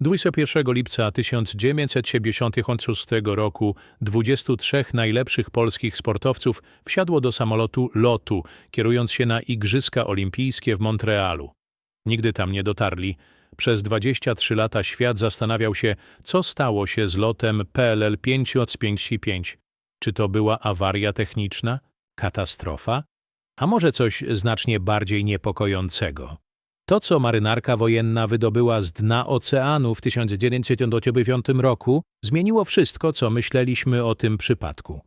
21 lipca 1976 roku 23 najlepszych polskich sportowców wsiadło do samolotu LOTU, kierując się na Igrzyska Olimpijskie w Montrealu. Nigdy tam nie dotarli. Przez 23 lata świat zastanawiał się, co stało się z lotem PLL 555. Czy to była awaria techniczna? Katastrofa? A może coś znacznie bardziej niepokojącego? To, co marynarka wojenna wydobyła z dna oceanu w 1909 roku, zmieniło wszystko, co myśleliśmy o tym przypadku.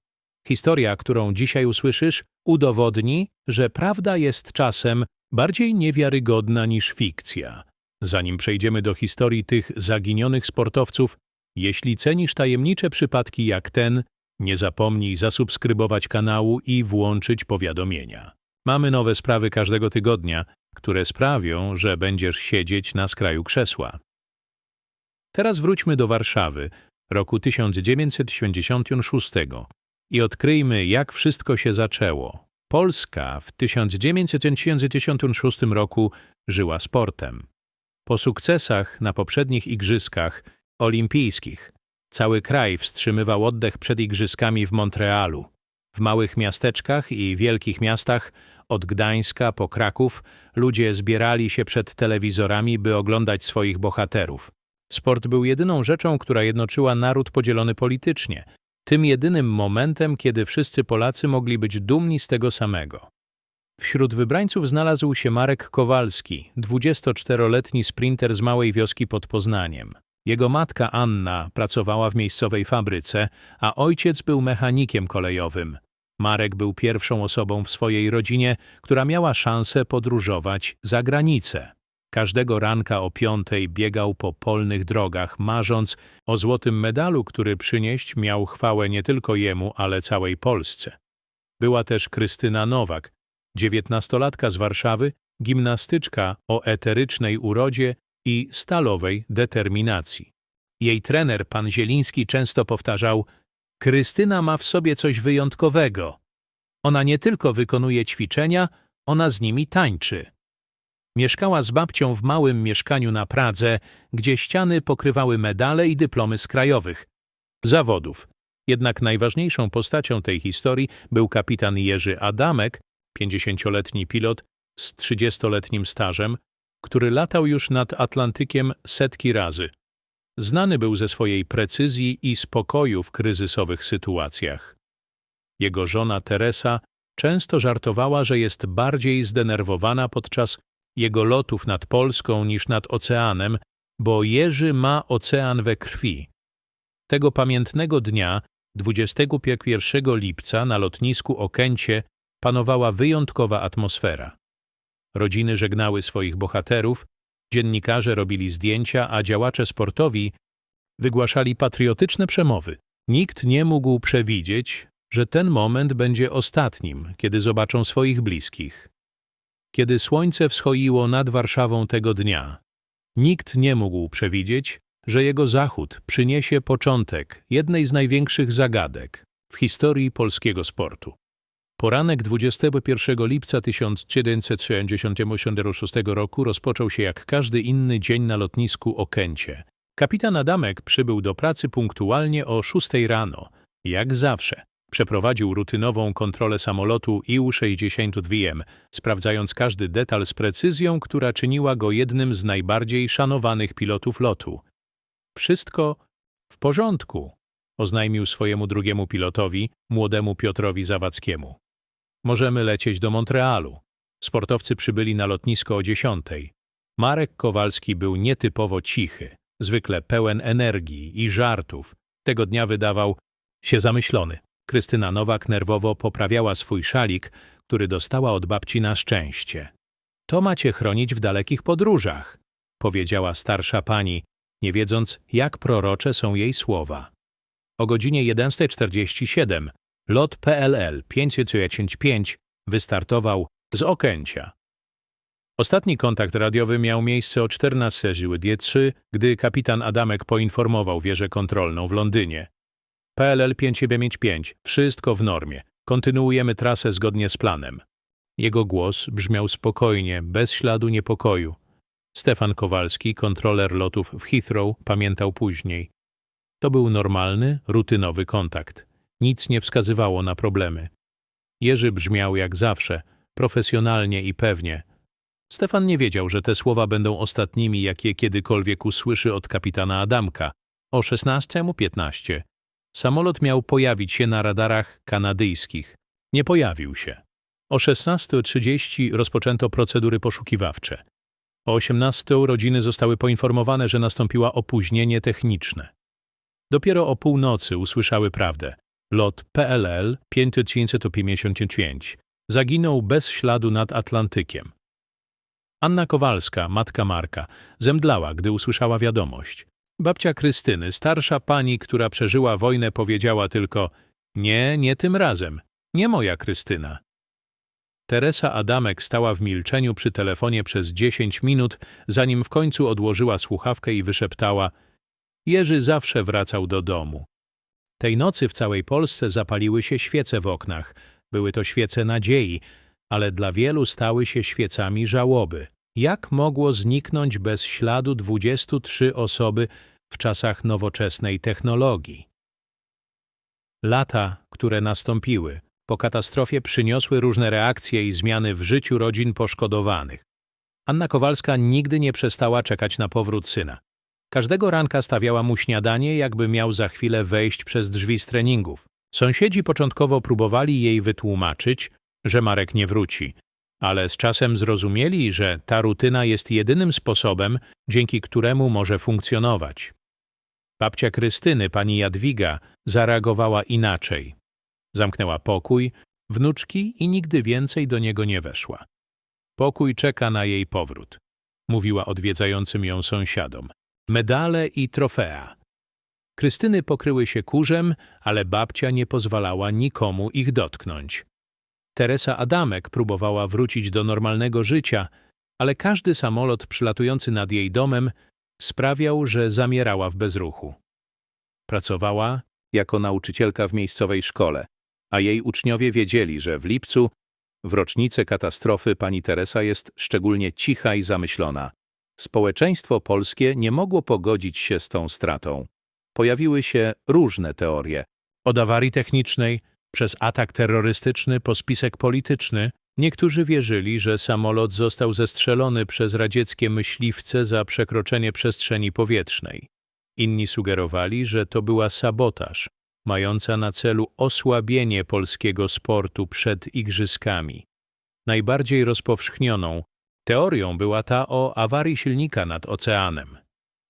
Historia, którą dzisiaj usłyszysz, udowodni, że prawda jest czasem bardziej niewiarygodna niż fikcja. Zanim przejdziemy do historii tych zaginionych sportowców, jeśli cenisz tajemnicze przypadki jak ten, nie zapomnij zasubskrybować kanału i włączyć powiadomienia. Mamy nowe sprawy każdego tygodnia, które sprawią, że będziesz siedzieć na skraju krzesła. Teraz wróćmy do Warszawy, roku 1976 i odkryjmy, jak wszystko się zaczęło. Polska w 1976 roku żyła sportem. Po sukcesach na poprzednich igrzyskach olimpijskich cały kraj wstrzymywał oddech przed igrzyskami w Montrealu. W małych miasteczkach i wielkich miastach, od Gdańska po Kraków, ludzie zbierali się przed telewizorami, by oglądać swoich bohaterów. Sport był jedyną rzeczą, która jednoczyła naród podzielony politycznie, tym jedynym momentem, kiedy wszyscy Polacy mogli być dumni z tego samego. Wśród wybrańców znalazł się Marek Kowalski, 24-letni sprinter z małej wioski pod Poznaniem. Jego matka Anna pracowała w miejscowej fabryce, a ojciec był mechanikiem kolejowym. Marek był pierwszą osobą w swojej rodzinie, która miała szansę podróżować za granicę. Każdego ranka o piątej biegał po polnych drogach, marząc o złotym medalu, który przynieść miał chwałę nie tylko jemu, ale całej Polsce. Była też Krystyna Nowak, dziewiętnastolatka z Warszawy, gimnastyczka o eterycznej urodzie i stalowej determinacji. Jej trener, pan Zieliński, często powtarzał: Krystyna ma w sobie coś wyjątkowego. Ona nie tylko wykonuje ćwiczenia, ona z nimi tańczy. Mieszkała z babcią w małym mieszkaniu na Pradze, gdzie ściany pokrywały medale i dyplomy z krajowych zawodów. Jednak najważniejszą postacią tej historii był kapitan Jerzy Adamek, 50-letni pilot z 30-letnim stażem, który latał już nad Atlantykiem setki razy. Znany był ze swojej precyzji i spokoju w kryzysowych sytuacjach. Jego żona Teresa często żartowała, że jest bardziej zdenerwowana podczas jego lotów nad Polską niż nad oceanem, bo Jerzy ma ocean we krwi. Tego pamiętnego dnia, 21 lipca, na lotnisku Okęcie panowała wyjątkowa atmosfera. Rodziny żegnały swoich bohaterów, dziennikarze robili zdjęcia, a działacze sportowi wygłaszali patriotyczne przemowy. Nikt nie mógł przewidzieć, że ten moment będzie ostatnim, kiedy zobaczą swoich bliskich. Kiedy słońce wschoiło nad Warszawą tego dnia, nikt nie mógł przewidzieć, że jego zachód przyniesie początek jednej z największych zagadek w historii polskiego sportu. Poranek 21 lipca 1976 roku rozpoczął się jak każdy inny dzień na lotnisku Okęcie. Kapitan Adamek przybył do pracy punktualnie o 6 rano, jak zawsze. Przeprowadził rutynową kontrolę samolotu IU-62M, sprawdzając każdy detal z precyzją, która czyniła go jednym z najbardziej szanowanych pilotów lotu. Wszystko w porządku, oznajmił swojemu drugiemu pilotowi, młodemu Piotrowi Zawadzkiemu. Możemy lecieć do Montrealu. Sportowcy przybyli na lotnisko o dziesiątej. Marek Kowalski był nietypowo cichy, zwykle pełen energii i żartów. Tego dnia wydawał się zamyślony. Krystyna Nowak nerwowo poprawiała swój szalik, który dostała od babci na szczęście. To macie chronić w dalekich podróżach, powiedziała starsza pani, nie wiedząc, jak prorocze są jej słowa. O godzinie 11.47 lot PLL 505 wystartował z Okęcia. Ostatni kontakt radiowy miał miejsce o 14 D3, gdy kapitan Adamek poinformował wieżę kontrolną w Londynie. PLL 595, wszystko w normie. Kontynuujemy trasę zgodnie z planem. Jego głos brzmiał spokojnie, bez śladu niepokoju. Stefan Kowalski, kontroler lotów w Heathrow, pamiętał później. To był normalny, rutynowy kontakt. Nic nie wskazywało na problemy. Jerzy brzmiał jak zawsze, profesjonalnie i pewnie. Stefan nie wiedział, że te słowa będą ostatnimi, jakie kiedykolwiek usłyszy od kapitana Adamka. O 16.15 samolot miał pojawić się na radarach kanadyjskich. Nie pojawił się. O 16.30 rozpoczęto procedury poszukiwawcze. O 18.00 rodziny zostały poinformowane, że nastąpiło opóźnienie techniczne. Dopiero o północy usłyszały prawdę. Lot PLL 555 zaginął bez śladu nad Atlantykiem. Anna Kowalska, matka Marka, zemdlała, gdy usłyszała wiadomość. Babcia Krystyny, starsza pani, która przeżyła wojnę, powiedziała tylko nie, nie tym razem, nie moja Krystyna. Teresa Adamek stała w milczeniu przy telefonie przez dziesięć minut, zanim w końcu odłożyła słuchawkę i wyszeptała Jerzy zawsze wracał do domu. Tej nocy w całej Polsce zapaliły się świece w oknach. Były to świece nadziei, ale dla wielu stały się świecami żałoby. Jak mogło zniknąć bez śladu 23 osoby w czasach nowoczesnej technologii? Lata, które nastąpiły, po katastrofie przyniosły różne reakcje i zmiany w życiu rodzin poszkodowanych. Anna Kowalska nigdy nie przestała czekać na powrót syna. Każdego ranka stawiała mu śniadanie, jakby miał za chwilę wejść przez drzwi z treningów. Sąsiedzi początkowo próbowali jej wytłumaczyć, że Marek nie wróci, ale z czasem zrozumieli, że ta rutyna jest jedynym sposobem, dzięki któremu może funkcjonować. Babcia Krystyny, pani Jadwiga, zareagowała inaczej. Zamknęła pokój, wnuczki i nigdy więcej do niego nie weszła. Pokój czeka na jej powrót, mówiła odwiedzającym ją sąsiadom. Medale i trofea. Krystyny pokryły się kurzem, ale babcia nie pozwalała nikomu ich dotknąć. Teresa Adamek próbowała wrócić do normalnego życia, ale każdy samolot przylatujący nad jej domem sprawiał, że zamierała w bezruchu. Pracowała jako nauczycielka w miejscowej szkole, a jej uczniowie wiedzieli, że w lipcu, w rocznicę katastrofy, pani Teresa jest szczególnie cicha i zamyślona. Społeczeństwo polskie nie mogło pogodzić się z tą stratą. Pojawiły się różne teorie. Od awarii technicznej, przez atak terrorystyczny po spisek polityczny, niektórzy wierzyli, że samolot został zestrzelony przez radzieckie myśliwce za przekroczenie przestrzeni powietrznej. Inni sugerowali, że to była sabotaż, mająca na celu osłabienie polskiego sportu przed igrzyskami. Najbardziej rozpowszchnioną teorią była ta o awarii silnika nad oceanem.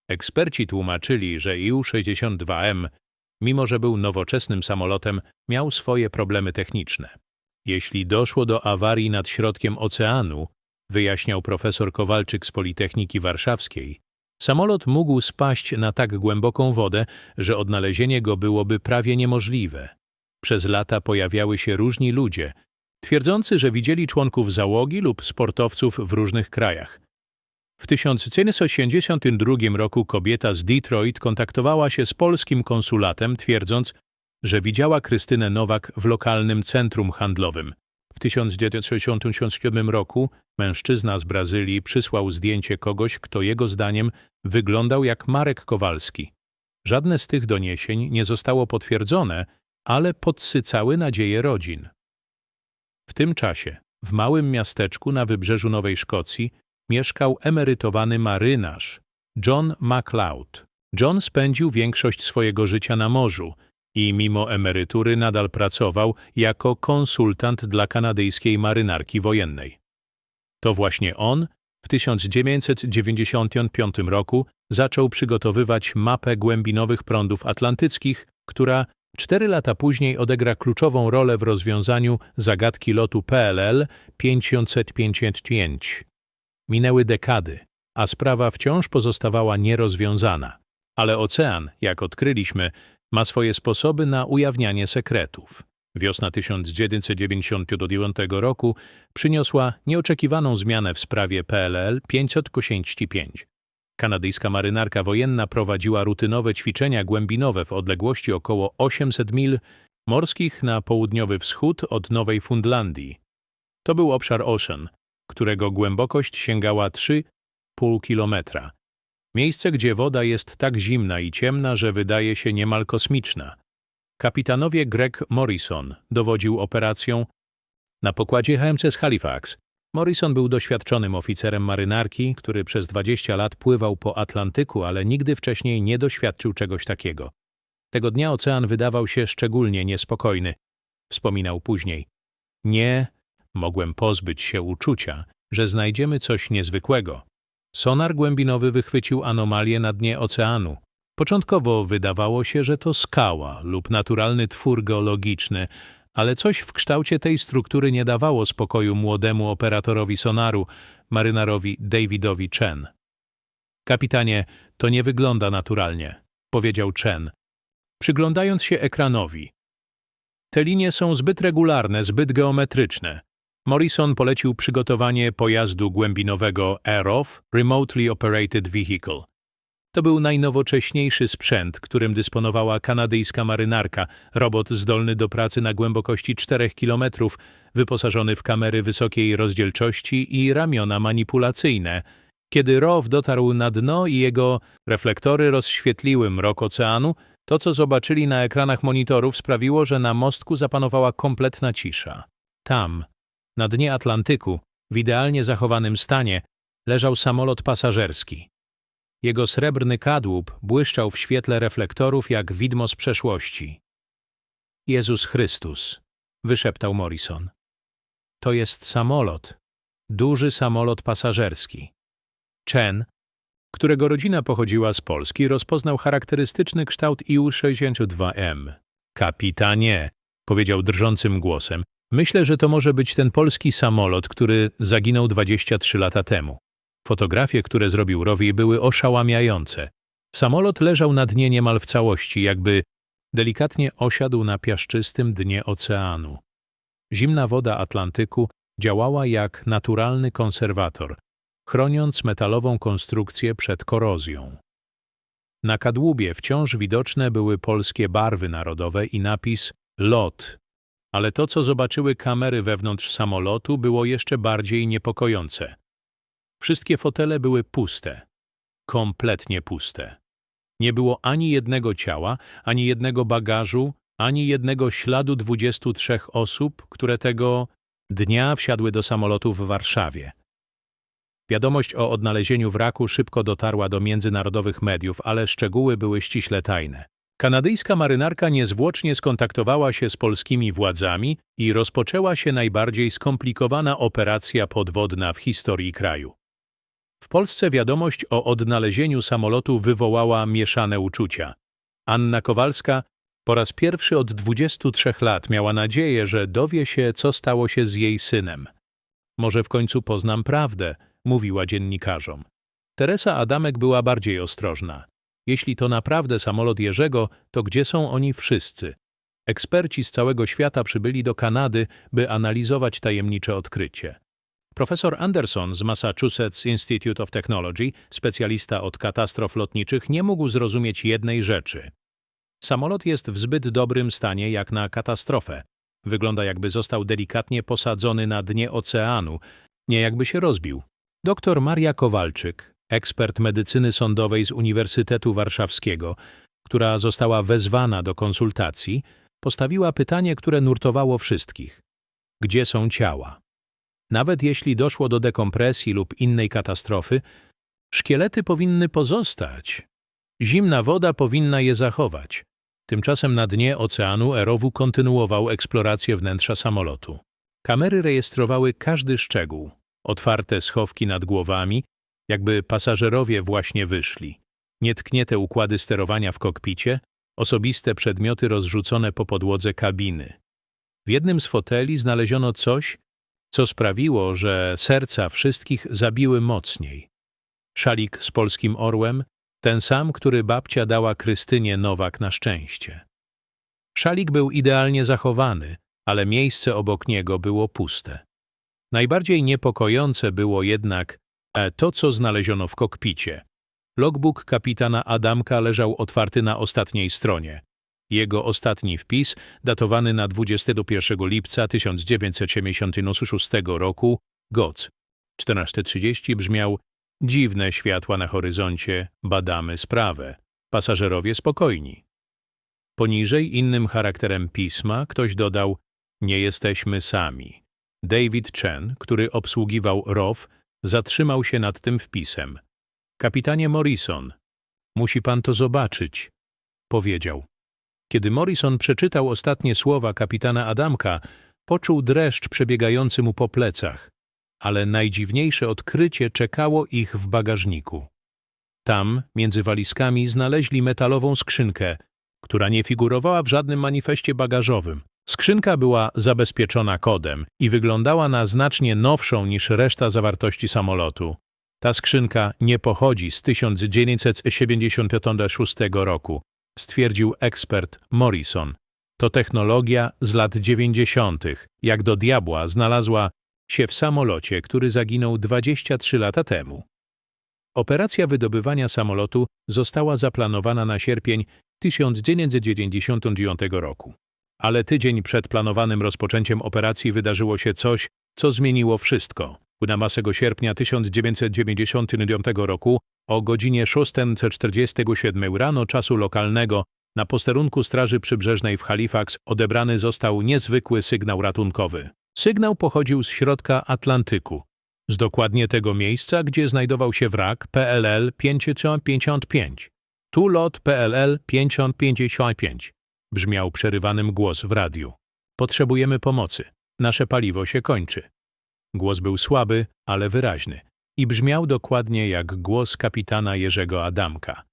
Eksperci tłumaczyli, że Iu-62M, mimo że był nowoczesnym samolotem, miał swoje problemy techniczne. Jeśli doszło do awarii nad środkiem oceanu, wyjaśniał profesor Kowalczyk z Politechniki Warszawskiej, samolot mógł spaść na tak głęboką wodę, że odnalezienie go byłoby prawie niemożliwe. Przez lata pojawiały się różni ludzie, twierdzący, że widzieli członków załogi lub sportowców w różnych krajach. W 1982 roku kobieta z Detroit kontaktowała się z polskim konsulatem, twierdząc, że widziała Krystynę Nowak w lokalnym centrum handlowym. W 1967 roku mężczyzna z Brazylii przysłał zdjęcie kogoś, kto jego zdaniem wyglądał jak Marek Kowalski. Żadne z tych doniesień nie zostało potwierdzone, ale podsycały nadzieje rodzin. W tym czasie w małym miasteczku na wybrzeżu Nowej Szkocji mieszkał emerytowany marynarz John MacLeod. John spędził większość swojego życia na morzu i mimo emerytury nadal pracował jako konsultant dla kanadyjskiej marynarki wojennej. To właśnie on w 1995 roku zaczął przygotowywać mapę głębinowych prądów atlantyckich, która cztery lata później odegra kluczową rolę w rozwiązaniu zagadki lotu PLL 555. Minęły dekady, a sprawa wciąż pozostawała nierozwiązana. Ale ocean, jak odkryliśmy, ma swoje sposoby na ujawnianie sekretów. Wiosna 1999 roku przyniosła nieoczekiwaną zmianę w sprawie PLL 585. Kanadyjska marynarka wojenna prowadziła rutynowe ćwiczenia głębinowe w odległości około 800 mil morskich na południowy wschód od Nowej Fundlandii. To był obszar Ocean, którego głębokość sięgała 3,5 2,5 kilometra. Miejsce, gdzie woda jest tak zimna i ciemna, że wydaje się niemal kosmiczna. Kapitanowie Greg Morrison dowodził operacją na pokładzie HMC z Halifax. Morrison był doświadczonym oficerem marynarki, który przez 20 lat pływał po Atlantyku, ale nigdy wcześniej nie doświadczył czegoś takiego. Tego dnia ocean wydawał się szczególnie niespokojny. Wspominał później. Nie mogłem pozbyć się uczucia, że znajdziemy coś niezwykłego. Sonar głębinowy wychwycił anomalię na dnie oceanu. Początkowo wydawało się, że to skała lub naturalny twór geologiczny, ale coś w kształcie tej struktury nie dawało spokoju młodemu operatorowi sonaru, marynarowi Davidowi Chen. Kapitanie, to nie wygląda naturalnie, powiedział Chen, przyglądając się ekranowi. Te linie są zbyt regularne, zbyt geometryczne. Morrison polecił przygotowanie pojazdu głębinowego AEROV Remotely Operated Vehicle. To był najnowocześniejszy sprzęt, którym dysponowała kanadyjska marynarka, robot zdolny do pracy na głębokości 4 km, wyposażony w kamery wysokiej rozdzielczości i ramiona manipulacyjne. Kiedy ROW dotarł na dno i jego reflektory rozświetliły mrok oceanu, to co zobaczyli na ekranach monitorów sprawiło, że na mostku zapanowała kompletna cisza. Tam, na dnie Atlantyku, w idealnie zachowanym stanie, leżał samolot pasażerski. Jego srebrny kadłub błyszczał w świetle reflektorów jak widmo z przeszłości. Jezus Chrystus, wyszeptał Morrison. To jest samolot, duży samolot pasażerski. Chen, którego rodzina pochodziła z Polski, rozpoznał charakterystyczny kształt IU-62M. Kapitanie, powiedział drżącym głosem, myślę, że to może być ten polski samolot, który zaginął 23 lata temu. Fotografie, które zrobił Rowi, były oszałamiające. Samolot leżał na dnie niemal w całości, jakby delikatnie osiadł na piaszczystym dnie oceanu. Zimna woda Atlantyku działała jak naturalny konserwator, chroniąc metalową konstrukcję przed korozją. Na kadłubie wciąż widoczne były polskie barwy narodowe i napis LOT, ale to, co zobaczyły kamery wewnątrz samolotu, było jeszcze bardziej niepokojące. Wszystkie fotele były puste, kompletnie puste. Nie było ani jednego ciała, ani jednego bagażu, ani jednego śladu 23 osób, które tego dnia wsiadły do samolotu w Warszawie. Wiadomość o odnalezieniu wraku szybko dotarła do międzynarodowych mediów, ale szczegóły były ściśle tajne. Kanadyjska marynarka niezwłocznie skontaktowała się z polskimi władzami i rozpoczęła się najbardziej skomplikowana operacja podwodna w historii kraju. W Polsce wiadomość o odnalezieniu samolotu wywołała mieszane uczucia. Anna Kowalska po raz pierwszy od 23 lat miała nadzieję, że dowie się, co stało się z jej synem. Może w końcu poznam prawdę, mówiła dziennikarzom. Teresa Adamek była bardziej ostrożna. Jeśli to naprawdę samolot Jerzego, to gdzie są oni wszyscy? Eksperci z całego świata przybyli do Kanady, by analizować tajemnicze odkrycie. Profesor Anderson z Massachusetts Institute of Technology, specjalista od katastrof lotniczych, nie mógł zrozumieć jednej rzeczy. Samolot jest w zbyt dobrym stanie jak na katastrofę. Wygląda jakby został delikatnie posadzony na dnie oceanu, nie jakby się rozbił. Dr Maria Kowalczyk, ekspert medycyny sądowej z Uniwersytetu Warszawskiego, która została wezwana do konsultacji, postawiła pytanie, które nurtowało wszystkich. Gdzie są ciała? Nawet jeśli doszło do dekompresji lub innej katastrofy, szkielety powinny pozostać. Zimna woda powinna je zachować. Tymczasem na dnie oceanu Erowu kontynuował eksplorację wnętrza samolotu. Kamery rejestrowały każdy szczegół. Otwarte schowki nad głowami, jakby pasażerowie właśnie wyszli. Nietknięte układy sterowania w kokpicie, osobiste przedmioty rozrzucone po podłodze kabiny. W jednym z foteli znaleziono coś, co sprawiło, że serca wszystkich zabiły mocniej. Szalik z polskim orłem, ten sam, który babcia dała Krystynie Nowak na szczęście. Szalik był idealnie zachowany, ale miejsce obok niego było puste. Najbardziej niepokojące było jednak e, to, co znaleziono w kokpicie. Logbook kapitana Adamka leżał otwarty na ostatniej stronie. Jego ostatni wpis, datowany na 21 lipca 1976 roku, GOC 1430 brzmiał Dziwne światła na horyzoncie, badamy sprawę. Pasażerowie spokojni. Poniżej innym charakterem pisma ktoś dodał Nie jesteśmy sami. David Chen, który obsługiwał ROW, zatrzymał się nad tym wpisem. Kapitanie Morrison, musi pan to zobaczyć, powiedział. Kiedy Morrison przeczytał ostatnie słowa kapitana Adamka, poczuł dreszcz przebiegający mu po plecach, ale najdziwniejsze odkrycie czekało ich w bagażniku. Tam, między walizkami, znaleźli metalową skrzynkę, która nie figurowała w żadnym manifestie bagażowym. Skrzynka była zabezpieczona kodem i wyglądała na znacznie nowszą niż reszta zawartości samolotu. Ta skrzynka nie pochodzi z 1976 roku, stwierdził ekspert Morrison. To technologia z lat 90., jak do diabła znalazła się w samolocie, który zaginął 23 lata temu. Operacja wydobywania samolotu została zaplanowana na sierpień 1999 roku. Ale tydzień przed planowanym rozpoczęciem operacji wydarzyło się coś, co zmieniło wszystko. 12 sierpnia 1999 roku o godzinie 6.47 rano czasu lokalnego na posterunku Straży Przybrzeżnej w Halifax odebrany został niezwykły sygnał ratunkowy. Sygnał pochodził z środka Atlantyku, z dokładnie tego miejsca, gdzie znajdował się wrak PLL 555. Tu lot PLL 555. Brzmiał przerywanym głos w radiu. Potrzebujemy pomocy. Nasze paliwo się kończy. Głos był słaby, ale wyraźny i brzmiał dokładnie jak głos kapitana Jerzego Adamka.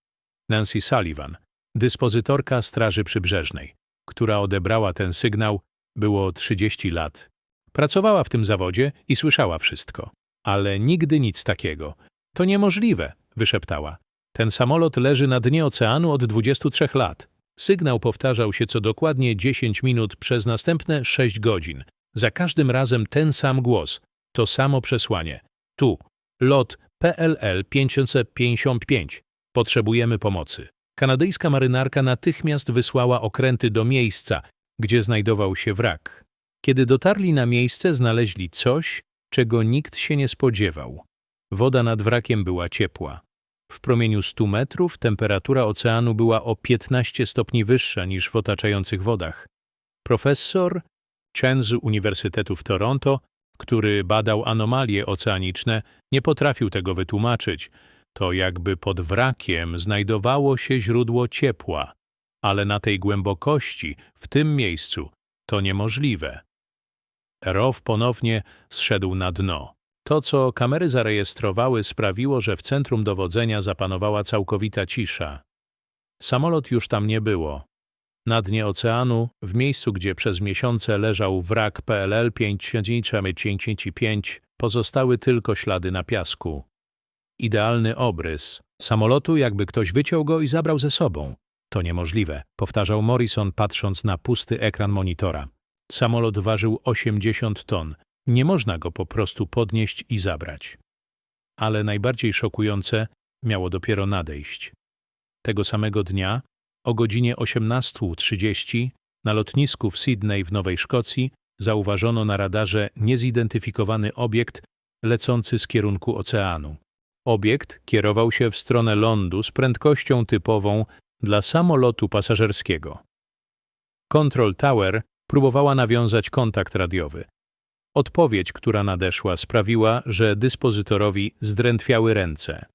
Nancy Sullivan, dyspozytorka Straży Przybrzeżnej, która odebrała ten sygnał, było 30 lat. Pracowała w tym zawodzie i słyszała wszystko. Ale nigdy nic takiego. To niemożliwe, wyszeptała. Ten samolot leży na dnie oceanu od 23 lat. Sygnał powtarzał się co dokładnie 10 minut przez następne 6 godzin. Za każdym razem ten sam głos, to samo przesłanie. Tu, lot PLL 555. Potrzebujemy pomocy. Kanadyjska marynarka natychmiast wysłała okręty do miejsca, gdzie znajdował się wrak. Kiedy dotarli na miejsce, znaleźli coś, czego nikt się nie spodziewał. Woda nad wrakiem była ciepła. W promieniu 100 metrów temperatura oceanu była o 15 stopni wyższa niż w otaczających wodach. Profesor Chen z Uniwersytetu w Toronto, który badał anomalie oceaniczne, nie potrafił tego wytłumaczyć. To jakby pod wrakiem znajdowało się źródło ciepła, ale na tej głębokości, w tym miejscu, to niemożliwe. Row ponownie zszedł na dno. To, co kamery zarejestrowały, sprawiło, że w centrum dowodzenia zapanowała całkowita cisza. Samolot już tam nie było. Na dnie oceanu, w miejscu, gdzie przez miesiące leżał wrak PLL 555, pozostały tylko ślady na piasku. Idealny obrys. Samolotu, jakby ktoś wyciął go i zabrał ze sobą. To niemożliwe, powtarzał Morrison, patrząc na pusty ekran monitora. Samolot ważył 80 ton. Nie można go po prostu podnieść i zabrać. Ale najbardziej szokujące miało dopiero nadejść. Tego samego dnia, o godzinie 18.30, na lotnisku w Sydney w Nowej Szkocji zauważono na radarze niezidentyfikowany obiekt lecący z kierunku oceanu. Obiekt kierował się w stronę lądu z prędkością typową dla samolotu pasażerskiego. Control Tower próbowała nawiązać kontakt radiowy. Odpowiedź, która nadeszła, sprawiła, że dyspozytorowi zdrętwiały ręce.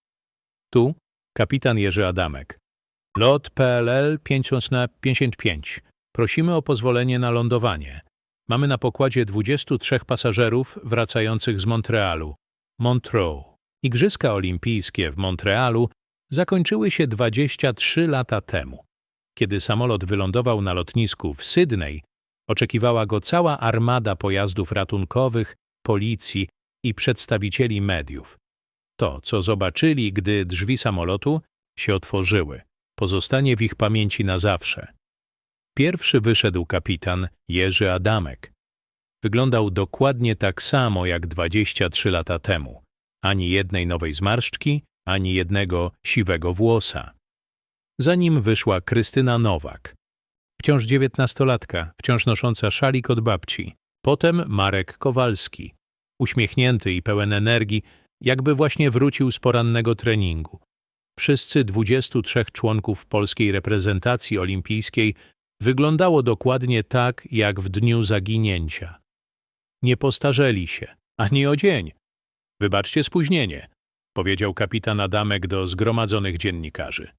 Tu kapitan Jerzy Adamek. Lot PLL 555. Prosimy o pozwolenie na lądowanie. Mamy na pokładzie 23 pasażerów wracających z Montrealu. Montreux. Igrzyska olimpijskie w Montrealu zakończyły się 23 lata temu. Kiedy samolot wylądował na lotnisku w Sydney, Oczekiwała go cała armada pojazdów ratunkowych, policji i przedstawicieli mediów. To, co zobaczyli, gdy drzwi samolotu się otworzyły, pozostanie w ich pamięci na zawsze. Pierwszy wyszedł kapitan Jerzy Adamek. Wyglądał dokładnie tak samo jak 23 lata temu. Ani jednej nowej zmarszczki, ani jednego siwego włosa. Za nim wyszła Krystyna Nowak, wciąż dziewiętnastolatka, wciąż nosząca szalik od babci. Potem Marek Kowalski, uśmiechnięty i pełen energii, jakby właśnie wrócił z porannego treningu. Wszyscy 23 członków polskiej reprezentacji olimpijskiej wyglądało dokładnie tak, jak w dniu zaginięcia. Nie postarzeli się, ani o dzień. Wybaczcie spóźnienie, powiedział kapitan Adamek do zgromadzonych dziennikarzy.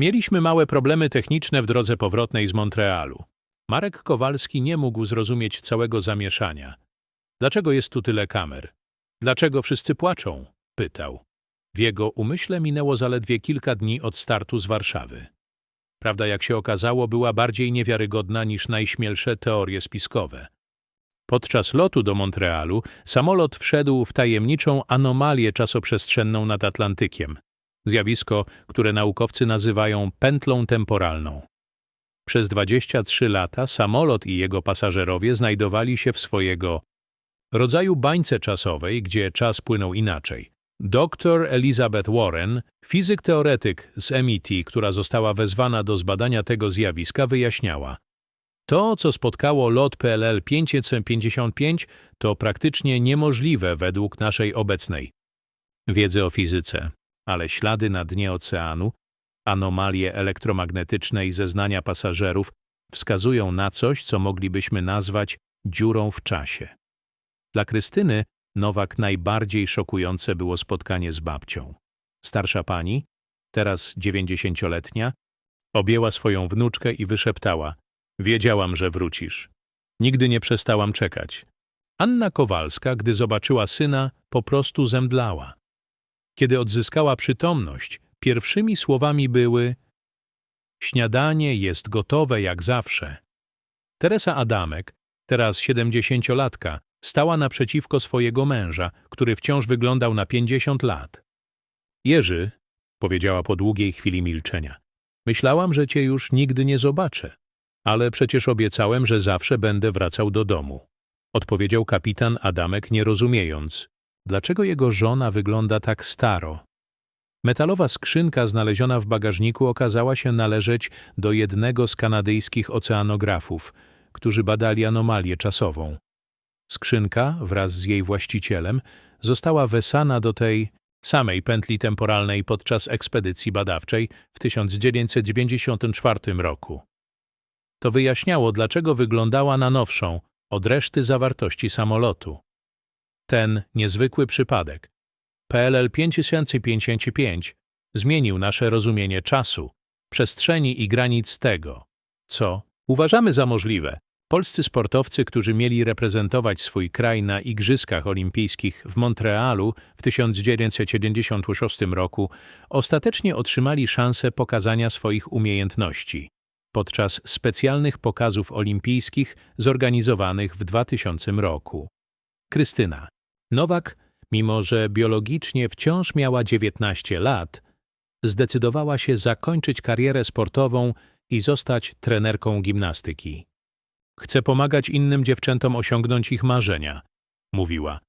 Mieliśmy małe problemy techniczne w drodze powrotnej z Montrealu. Marek Kowalski nie mógł zrozumieć całego zamieszania. Dlaczego jest tu tyle kamer? Dlaczego wszyscy płaczą? pytał. W jego umyśle minęło zaledwie kilka dni od startu z Warszawy. Prawda, jak się okazało, była bardziej niewiarygodna niż najśmielsze teorie spiskowe. Podczas lotu do Montrealu samolot wszedł w tajemniczą anomalię czasoprzestrzenną nad Atlantykiem. Zjawisko, które naukowcy nazywają pętlą temporalną. Przez 23 lata samolot i jego pasażerowie znajdowali się w swojego rodzaju bańce czasowej, gdzie czas płynął inaczej. Dr Elizabeth Warren, fizyk teoretyk z MIT, która została wezwana do zbadania tego zjawiska, wyjaśniała. To, co spotkało lot PLL 555, to praktycznie niemożliwe według naszej obecnej wiedzy o fizyce, ale ślady na dnie oceanu, anomalie elektromagnetyczne i zeznania pasażerów wskazują na coś, co moglibyśmy nazwać dziurą w czasie. Dla Krystyny Nowak najbardziej szokujące było spotkanie z babcią. Starsza pani, teraz dziewięćdziesięcioletnia, objęła swoją wnuczkę i wyszeptała – wiedziałam, że wrócisz. Nigdy nie przestałam czekać. Anna Kowalska, gdy zobaczyła syna, po prostu zemdlała. Kiedy odzyskała przytomność, pierwszymi słowami były Śniadanie jest gotowe jak zawsze. Teresa Adamek, teraz siedemdziesięciolatka, stała naprzeciwko swojego męża, który wciąż wyglądał na pięćdziesiąt lat. Jerzy, powiedziała po długiej chwili milczenia, myślałam, że cię już nigdy nie zobaczę, ale przecież obiecałem, że zawsze będę wracał do domu. Odpowiedział kapitan Adamek, nie rozumiejąc, dlaczego jego żona wygląda tak staro. Metalowa skrzynka znaleziona w bagażniku okazała się należeć do jednego z kanadyjskich oceanografów, którzy badali anomalię czasową. Skrzynka wraz z jej właścicielem została wesana do tej samej pętli temporalnej podczas ekspedycji badawczej w 1994 roku. To wyjaśniało, dlaczego wyglądała na nowszą od reszty zawartości samolotu. Ten niezwykły przypadek, PLL 5055, zmienił nasze rozumienie czasu, przestrzeni i granic tego, co uważamy za możliwe, Polscy sportowcy, którzy mieli reprezentować swój kraj na Igrzyskach Olimpijskich w Montrealu w 1976 roku, ostatecznie otrzymali szansę pokazania swoich umiejętności podczas specjalnych pokazów olimpijskich zorganizowanych w 2000 roku. Krystyna. Nowak, mimo że biologicznie wciąż miała 19 lat, zdecydowała się zakończyć karierę sportową i zostać trenerką gimnastyki. Chcę pomagać innym dziewczętom osiągnąć ich marzenia, mówiła.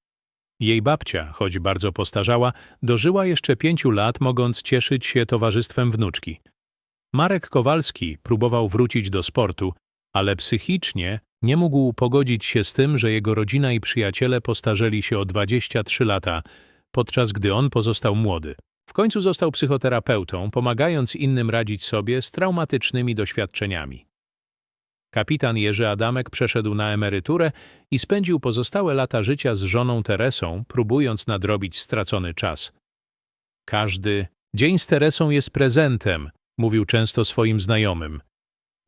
Jej babcia, choć bardzo postarzała, dożyła jeszcze pięciu lat, mogąc cieszyć się towarzystwem wnuczki. Marek Kowalski próbował wrócić do sportu, ale psychicznie nie mógł pogodzić się z tym, że jego rodzina i przyjaciele postarzeli się o 23 lata, podczas gdy on pozostał młody. W końcu został psychoterapeutą, pomagając innym radzić sobie z traumatycznymi doświadczeniami. Kapitan Jerzy Adamek przeszedł na emeryturę i spędził pozostałe lata życia z żoną Teresą, próbując nadrobić stracony czas. Każdy dzień z Teresą jest prezentem, mówił często swoim znajomym.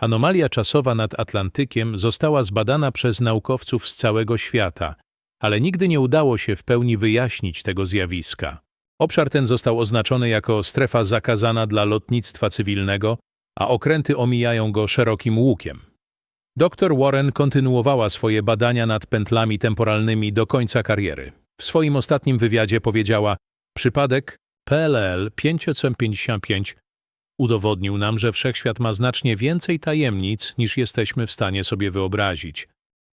Anomalia czasowa nad Atlantykiem została zbadana przez naukowców z całego świata, ale nigdy nie udało się w pełni wyjaśnić tego zjawiska. Obszar ten został oznaczony jako strefa zakazana dla lotnictwa cywilnego, a okręty omijają go szerokim łukiem. Dr Warren kontynuowała swoje badania nad pętlami temporalnymi do końca kariery. W swoim ostatnim wywiadzie powiedziała, przypadek PLL 555 udowodnił nam, że wszechświat ma znacznie więcej tajemnic, niż jesteśmy w stanie sobie wyobrazić.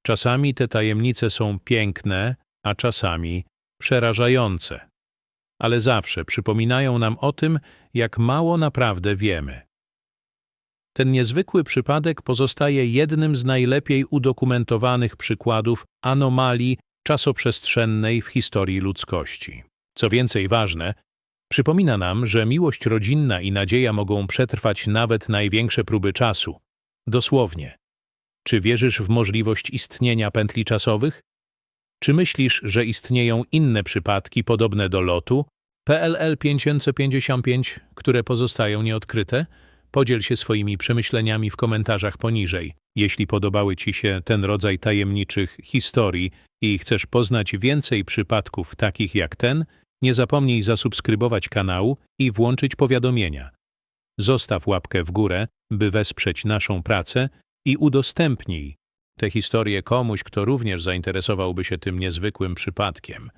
Czasami te tajemnice są piękne, a czasami przerażające. Ale zawsze przypominają nam o tym, jak mało naprawdę wiemy. Ten niezwykły przypadek pozostaje jednym z najlepiej udokumentowanych przykładów anomalii czasoprzestrzennej w historii ludzkości. Co więcej ważne, przypomina nam, że miłość rodzinna i nadzieja mogą przetrwać nawet największe próby czasu. Dosłownie. Czy wierzysz w możliwość istnienia pętli czasowych? Czy myślisz, że istnieją inne przypadki podobne do lotu? PLL 555, które pozostają nieodkryte? Podziel się swoimi przemyśleniami w komentarzach poniżej. Jeśli podobały Ci się ten rodzaj tajemniczych historii i chcesz poznać więcej przypadków takich jak ten, nie zapomnij zasubskrybować kanału i włączyć powiadomienia. Zostaw łapkę w górę, by wesprzeć naszą pracę i udostępnij tę historię komuś, kto również zainteresowałby się tym niezwykłym przypadkiem.